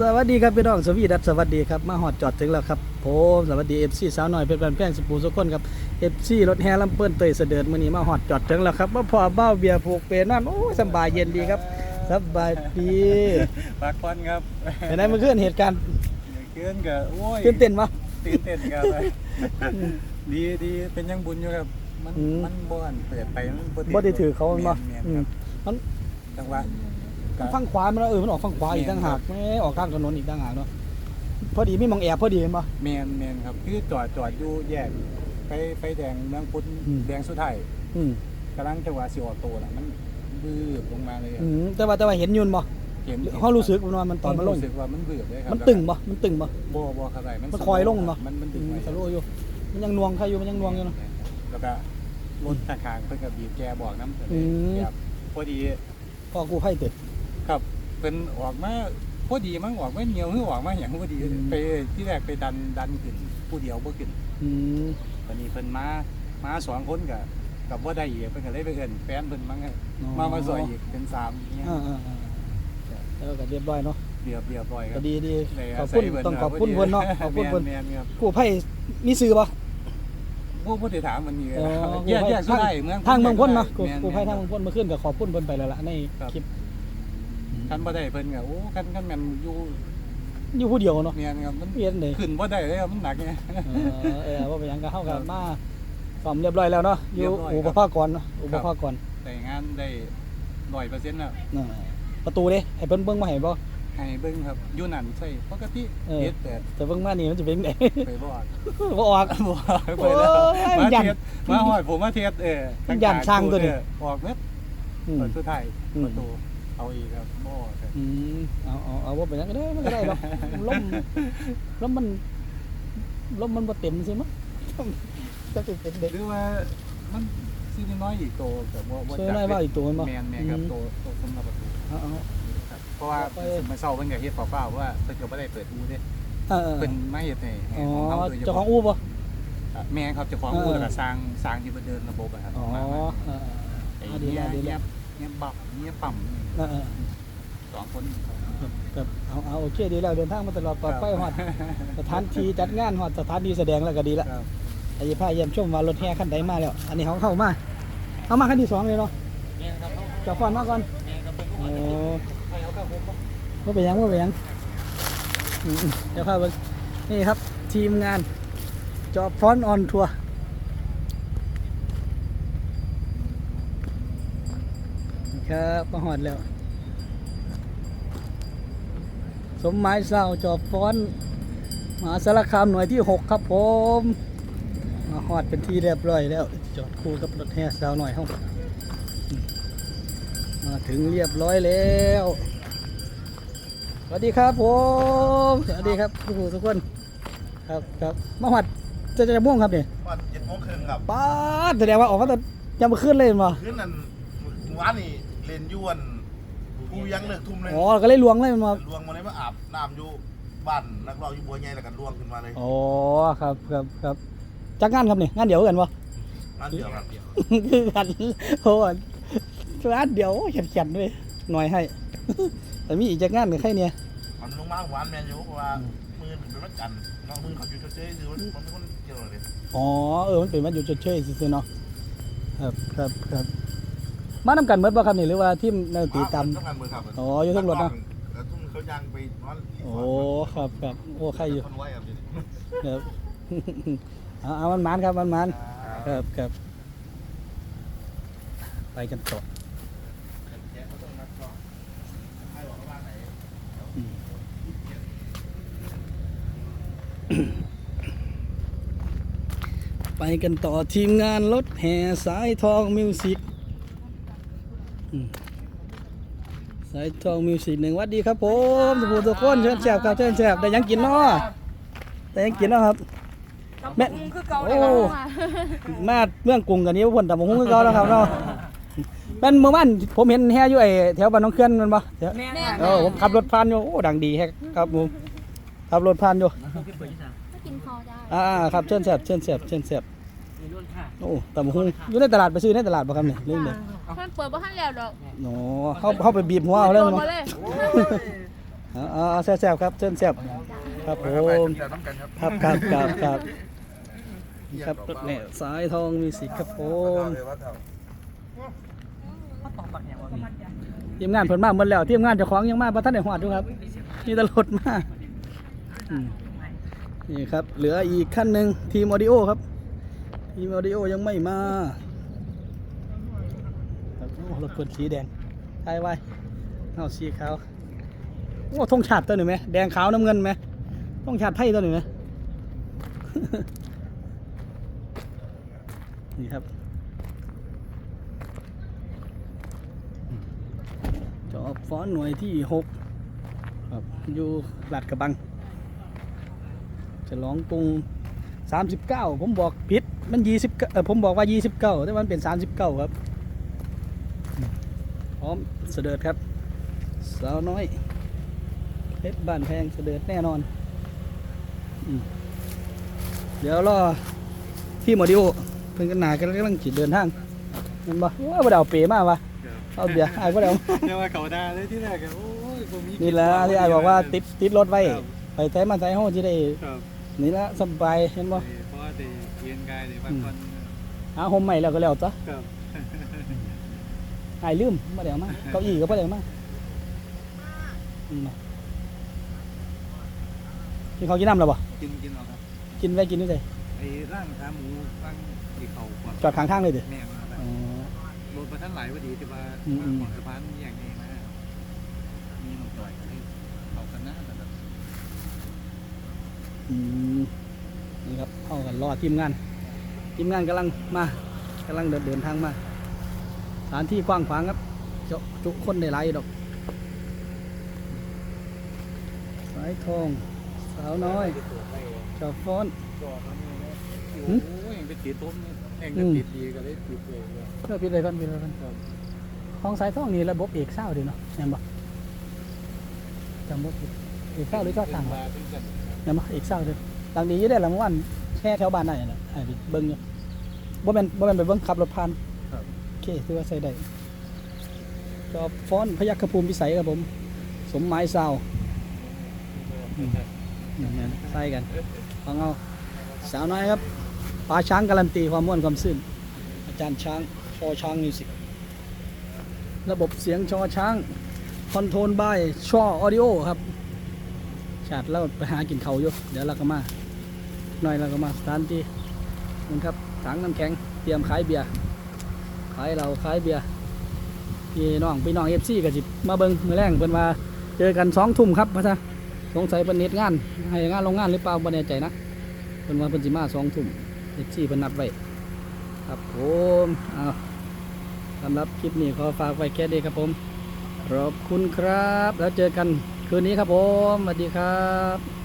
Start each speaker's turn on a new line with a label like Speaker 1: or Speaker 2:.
Speaker 1: สวัสดีครับพี่น้องสวีดัสสวัสดีครับมาหอดจอดถึงแล้วครับผมสวัสดีเอฟซีสาวหน่อยเพชรบันแพงสปูสุกคนครับเอฟซีรถแห่ลำเปิ้ลเตยเสด็จมื้อนี้มาหอดจอดถึงแล้วครับมาพอเบ้าเบียร์ผูกเปรนั่นโอ้ยสำบายเย็นดีครับสบายดี
Speaker 2: พักผ่อนครับ
Speaker 1: เป็นไงเมื่อคืนเหตุการณ์
Speaker 2: เกินกับโอ้ย
Speaker 1: ตื่นเต้นปะ
Speaker 2: ตื่นเต้นครับดีดีเป็นยังบุญอยู่ครับมัน
Speaker 1: อืม
Speaker 2: มันบ่อันเปิดไปมัน
Speaker 1: บ่ได้ถือเขามันบ่
Speaker 2: แม่น
Speaker 1: อื
Speaker 2: ๆค
Speaker 1: ม
Speaker 2: รับ
Speaker 1: มัน
Speaker 2: จังหวะ ก็
Speaker 1: ฝั่งขวามันเออมันออกฝั่งขวาอีกต่างหากแหม่ออกข้างถนนอีกต่างหากเนาะพอดีมีหมองแอบพอดีเห็นปะ
Speaker 2: แมนแมนครับคือจอดจอดอยู่แยกไปไปแดงเมืองพุทธ
Speaker 1: อืม
Speaker 2: แดงสุดท้าย
Speaker 1: อืม
Speaker 2: กำลังจังหวะสิออกตัวน่ะมันบืบลงมาเลยครับ
Speaker 1: อืมแต่ว่าแต่ว่าเห็นอยืนบ่
Speaker 2: เห็น
Speaker 1: เขารู้สึกว่ามันตอนมันลง
Speaker 2: รู้สึกว่ามันบืบเลยครับ
Speaker 1: มันตึงบ่มันตึงบ่
Speaker 2: บ่บ่ครับได้มัน
Speaker 1: มันคอยลงบ่
Speaker 2: มันมันดึ
Speaker 1: อื
Speaker 2: ง
Speaker 1: ม
Speaker 2: ไว้
Speaker 1: สโลว์อยู่มันยังนวงใครอยู่มันยังนวงอยู่เนาะ
Speaker 2: แล้วก็รถข้างๆเพิ่นก็บีบแกบอกน้ำ
Speaker 1: อืม
Speaker 2: แบบพอดี
Speaker 1: พ่อกูไพ่ตึก
Speaker 2: ครับเป็นออกมาพอดีมั้งออกมาเหนียวหรือออกมาอย่างพอดี
Speaker 1: อืม
Speaker 2: ไปที่แรกไปดันดันขึ้นผู้เดียวบ่ขึ้น
Speaker 1: อืม
Speaker 2: ตอนนี้เพิ่นมามาสองคนกับกับว่าได้อีกเพิ่นก็เลยไปเอิ้นแฟนเพิ่นมั้งครับมามาซอยอีกเป็นสามเนี่ย
Speaker 1: อ่าอ่าอ่าแล้วก็เรียบร้อยเนาะ
Speaker 2: เรียบเรียบร้อยค
Speaker 1: ก็
Speaker 2: รับ
Speaker 1: ดีดี
Speaker 2: ได้
Speaker 1: ขอบา
Speaker 2: ศั
Speaker 1: คุณ
Speaker 2: ยเพิ่น
Speaker 1: ต้อง
Speaker 2: ค
Speaker 1: ข
Speaker 2: รั
Speaker 1: อบคุณเพิ่นเนาะขอบคุณเพิ่น
Speaker 2: แม่นๆครับ
Speaker 1: กูไพ่มีซื้อป่ะ
Speaker 2: บ่บ่ได้ถามมันนี่
Speaker 1: อ๋อ
Speaker 2: แยกแยกสุดท้ายเมือง
Speaker 1: ทางเมืองพ้นเนาะกู
Speaker 2: แม่
Speaker 1: กูไพ่ทาง
Speaker 2: แม่
Speaker 1: เมืองพ้นมาขึ้นกับขอบคุณเพิ่นไปแล้วล่ะใน
Speaker 2: ครับ
Speaker 1: คลิป
Speaker 2: คันบ่ได้เพิ่นก็โอ้คันคันแม่นอยู่
Speaker 1: อยู่ผู้เดียวเนาะ
Speaker 2: เนี่ยนะครับมัน
Speaker 1: เปลี่ยนเลย
Speaker 2: ขึ้นบ่ได้เลยครับมันหนักไง
Speaker 1: เออเออว่าไปหยังก็เข้ากันมาซ่อมเรียบร้อยแล้วเนาะอยู่
Speaker 2: เรียบร้อย
Speaker 1: อุ
Speaker 2: ค
Speaker 1: ป
Speaker 2: รับ
Speaker 1: ภากรเนาะอุปภากร
Speaker 2: ได้งานได้100%แล้ว
Speaker 1: น่ะประตูเด้ให้เพิ่นเบิ่งมาให้บ่
Speaker 2: ให้เบิ่งครับอยู่นั่นใช่ปกติ
Speaker 1: เออ
Speaker 2: เฮ็ดแต่
Speaker 1: แต่เบิ่งมานี่มันจะเป็นไง
Speaker 2: ไปบ่ออก
Speaker 1: บ่ออก
Speaker 2: บ่ออกไปแล้ว
Speaker 1: โอ้ย
Speaker 2: มา
Speaker 1: ยัน
Speaker 2: เทียดมาหอยผมมาเทียดเออ
Speaker 1: มันยันช่างตัวนี้
Speaker 2: เออออกเม็ด
Speaker 1: อืม
Speaker 2: เปิดสุดท้าย
Speaker 1: อืม
Speaker 2: ประตู เอาอีกครับบ่ออกครับ
Speaker 1: อืมเอาเอาเอาว่าไปยังก็ได้มันก็ได้หรอกลมลมมันลมมันบ่เต็มสิมั้งจะเป็นเป็นเด็ก
Speaker 2: หรือว่ามันซื้อน้อยอีกโตกับบ่บ่
Speaker 1: ซื้อน้อยว่าอีกตัวมันบ่
Speaker 2: แม่นแม่นครับ
Speaker 1: อืม
Speaker 2: โตโตสำหรับประตู
Speaker 1: เอาเอา
Speaker 2: ครับเพราะว่า
Speaker 1: ไป
Speaker 2: มันเศร้าเพิ่นก็เฮ็ดเปล่าๆว่าเพิ่นก็บ่ได้เปิดอูเด้
Speaker 1: เออเออ
Speaker 2: เพิ่นมาเฮ็ดให้ให้
Speaker 1: อ๋อ
Speaker 2: ของเฮาโดยเฉ
Speaker 1: เจ้าขอ
Speaker 2: พาะ
Speaker 1: งอู้ป่ะ
Speaker 2: อะแม่นครับเจ้าของอู
Speaker 1: เออ
Speaker 2: แล้วก็สร้างสร้างที่เพิ่นเดินระบบอะครับ
Speaker 1: อ๋อ
Speaker 2: มามา
Speaker 1: เออ
Speaker 2: ไอ้
Speaker 1: เอาดี
Speaker 2: เนี่ย
Speaker 1: แล้วดี
Speaker 2: เนี่
Speaker 1: แล้
Speaker 2: ยว เนี่ยบับเนี่ยปั๊มนี่
Speaker 1: เออเออ
Speaker 2: สองคน
Speaker 1: แบบเอาเอาโอเคดีแล้วเดินทางมาตลอดปลอดภัยฮอดสถานที่จัดงานฮอดสถานที่แสดงแล้วก็ดีละ
Speaker 2: ครับ
Speaker 1: ไอ้พาเยี่ยมชมว่ารถแห่คันใดมาแล้ว อันนี้เขาเข้ามาเอามาคันที่สองเลยเนาะ
Speaker 2: แม่นครับเขา
Speaker 1: เจะฟอนมาก่อน
Speaker 2: แม่นครับเป็นลูก
Speaker 1: โอ้
Speaker 2: ให้เอาเข้าผมบ่
Speaker 1: ว่าไปยังว่าไปยังอืมเดี๋ยวเข้าไปนี่ครับทีมงานจอบฟอนออนทัวร์ ครับมาหอดแล้ว สมหมายเศร้าจอบฟอนมหาสารคามหน่วยที่ 6 ครับผม มาหอดเป็นที่เรียบร้อยแล้ว จอดคู่กับรถแห่สาวหน่อยห้องมาถึงเรียบร้อยแล้วสวัสดีครับผมสวัสดีครับทุกผู้ทุกคนครับครับมาหอดจะจะม่วงครับเนี่ย
Speaker 3: วันเจ็ดโมงครึ่งครับ
Speaker 1: ป้าดแสดงว่าออกมาแต่ยังมาขึ้นเลยมา
Speaker 3: คืนนั้นเมื่อวานนี่ เล่นอยวนกูยังเลิกทุ่มเลย
Speaker 1: อ๋อก็เลยลวงเลยมันมา
Speaker 3: ลวงมาเลยมาอาบน้ำอยู่บ้านนักร้องอยู่บัวใหญ่แล้วกันลวงขึ้นมาเลย
Speaker 1: อ๋อครับครับครับจักงานครับเนี่ยงานเดียวกันปะ
Speaker 3: นั่นเดียวครับ
Speaker 1: คือกันโอ้ยร้านเดียวเขียนเขียนๆด้วยหน่อยให้ แต่มีอีกจากงานกับใครเนี่ย
Speaker 3: มันลงมาหวานแมนอยู่เพราะว่ามือเป็นวัดจันทร์น้องมือเขาอยู่เฉยๆคือมันมันเป็นคนเกี่ยวเลย
Speaker 1: อ๋อเออมันเป็นมันอยู่เฉยๆซื่อๆเนาะครับครับครับ มานำกันเมื่อบ่ครับนี่หรือว่าทีมแนวตีตาม
Speaker 3: ทำงานมือครับ
Speaker 1: อ๋ออยู่ทั้งรถเนอะ
Speaker 3: แล้วทุ่มเขายางไปนอน
Speaker 1: โอ้ครับครับโอ้ใครอยู่
Speaker 3: คนไว้ครับ
Speaker 1: ครับ เอาเอามันมันๆครับมันมันๆครับครับไปกันต่ออืมไปกันต่อทีมงานรถแห่สายทองมิวสิกอืม สายทองมิวสิกหนึ่งหวัดดีครับผมสุภูทุกคนเชิญแสบครับเชิญแสบได้หยังกินเนาะได้หยังกินเนาะครับแม่
Speaker 4: แม่คือเก่า
Speaker 1: โอ้
Speaker 4: เลย
Speaker 1: มาเมืองกรุงกันนี้พ่นแต่มงคือเก่าแล้วครับเนาะเป็นเมื่อวานผมเห็นแห่อยู่ไอ้แถวบ้านน้องเขื่อนแมันปะแถว
Speaker 4: แม่
Speaker 1: เออผมขับรถผ่านอยู่โอ้ดังดีแฮกครับผมขับรถผ่านอยู่
Speaker 4: ก็กินพอได้
Speaker 1: อ่าๆครับเชิญแสบเชิญแสบเชิญแสบ โอ้แต่มงอยู่ในตลาดไปซื้อในตลาดป่ะครับเนี่ยเรื่องเดียว
Speaker 4: ท่านเปิดบ้านแล้วดอก
Speaker 1: โอ้เขาเขาไปบีบหัวเอาแล้ว
Speaker 4: โดน
Speaker 1: มั้ง
Speaker 4: มาเลย
Speaker 1: เอาเอาเอาแซ่บๆครับเชิญแซ่บครับผม
Speaker 3: แต่ต้องกันครับ
Speaker 1: ครับครับครับครับนี่ครับรถเนี่ยสายทองมีสิครับผมทีมงานเพิ่นมาหมดแล้วทีมงานเจ้าของยังมาบ่ทันได้ฮอดอยู่ครับนี่ตลดมาอืมนี่ครับ เหลืออีกขั้นหนึ่งทีมออดิโอครับ ทีมออดิโอยังไม่มาครับโอ้รถเพิ่นสีแดงทายไว้เอาสีขาวโอ้ธงชาติตัวหนึ่งไหมแดงขาวน้ำเงินไหมธงชาติไทยตัวหนึ่งไหมนี่ครับจอบฟ้อนหน่วยที่หกครับอยู่หลาดกระบังฉลองกรุง สามสิบเก้าผมบอกผิดมันยี่สิบเออผมบอกว่ายี่สิบเก้าแต่มันเป็นสามสิบเก้าครับอืมพร้อมเสด็จครับ สาวน้อยเพชรบ้านแพงเสด็จแน่นอนอืมเดี๋ยวรอพี่โมดิโอเพิ่งกันหนากันกำลังจิตเดินทางเห็นบ่ว่าบ่ได้เอาเป๋มาวะเอาเบียร์ไอ้บ่ได้เอา
Speaker 2: เรียกว่าเขาด่าเลยที่แรกอะโอ้ยผมมี
Speaker 1: นี่แหละที่ไอ้บอกว่าติดติดรถไว้ไปใช้มาใช้ห้องที่ได้
Speaker 2: ครับ
Speaker 1: นี่ละสบายเห็นบ่
Speaker 2: เพราะว่าแต่เรียนกายเดี๋ยวบางคน
Speaker 1: หาโฮมใหม่แล้วก็แล้วจ้ะ
Speaker 2: ครับ
Speaker 1: ไอ้ลืมบ่ได้เอามาเก้าอี้ก็บ่ได้เอามาอืมนี่เขากินน้ำแล้วบ่
Speaker 2: กินกินเอาครับ
Speaker 1: กินไว้กินนี่เลย
Speaker 2: ไอ้ร่างขาหมูร่างที่เขาก่อน
Speaker 1: จอดข้างทางเลยเด้อ
Speaker 2: แม่มาแบบ
Speaker 1: อ๋อ
Speaker 2: รถมาท่านหลายพอดีที่ว่า
Speaker 1: อืมอืม
Speaker 2: ก่อนสะพานมีอย่างนี้นะมีหนุ่มต่อยกันเลยเขากันหน้าแต่แบบ
Speaker 1: อืมนี่ ครับเข้ากันรอทีมงาน ทีมงานกำลังมากำลังเดินเดินทางมาสถานที่กว้างขวางครับเจาะจุคนได้หลายอยู่ดอกสายทอง สาวน้อยจอบฟ้อน
Speaker 2: จอดแล้วนี่นะโอ้
Speaker 1: หืม
Speaker 2: โหเองไปติดต้มนี่เองก็ติดดีก็เลยติดเลยเนี่ย
Speaker 1: เพื่อปิดเลยกันปิดเลยกันของสายทองนี่ระบบเอกเศร้าดีเนาะเห็นบ่จำบ่ผิดเอกเศร้าหรือเจ้าต่างวะ
Speaker 2: มาด้วยกัน
Speaker 1: เห็นบ่เอกเศร้า เลยดังดีอยู่ได้อละเมื่อวานแค่แถวบ้านได้น่ะไอ้ไปเบิ่งอยู่บ่แม่นบ่แม่นไปเบิ่งขับรถผ่านโอเคถือว่าใช้ได้จอบฟ้อนพยัคฆภูมิพิสัยครับผม สมหมายซาวอืมนี่ๆใส่กันฟังเอาสาวน้อยครับปลาช้างการันตีความม่วนความซื่นอาจารย์ช้างชอช้างมิวสิกระบบเสียงชอช้างคอนโทรลบายช่อออดิโอครับ ชาดแล้วไปหากินเขาอยู่ เดี๋ยวเราก็มาหน่อยเราก็มาสถานที่นี่ครับถังน้ำแข็งเตรียมขายเบียร์ขายเราขายเบียร์พี่น้องพี่น้องเอฟซีกับจิมาเบิงมือแรงเพิ่นมาเจอกันสองทุ่มครับพระจ้าสงสัยเป็นเน็ตงาน ให้งานโรงงานหรือเปล่าบ่แน่ใจนะเพิ่นว่าเพิ่นสิมาสองทุ่มเอฟซีเพิ่นนัดไว้ครับผมเอาสำหรับคลิปนี้ขอฝากไว้แค่นี้ครับผมขอบคุณครับ แล้วเจอกัน คืนนี้ครับผมสวัสดีครับ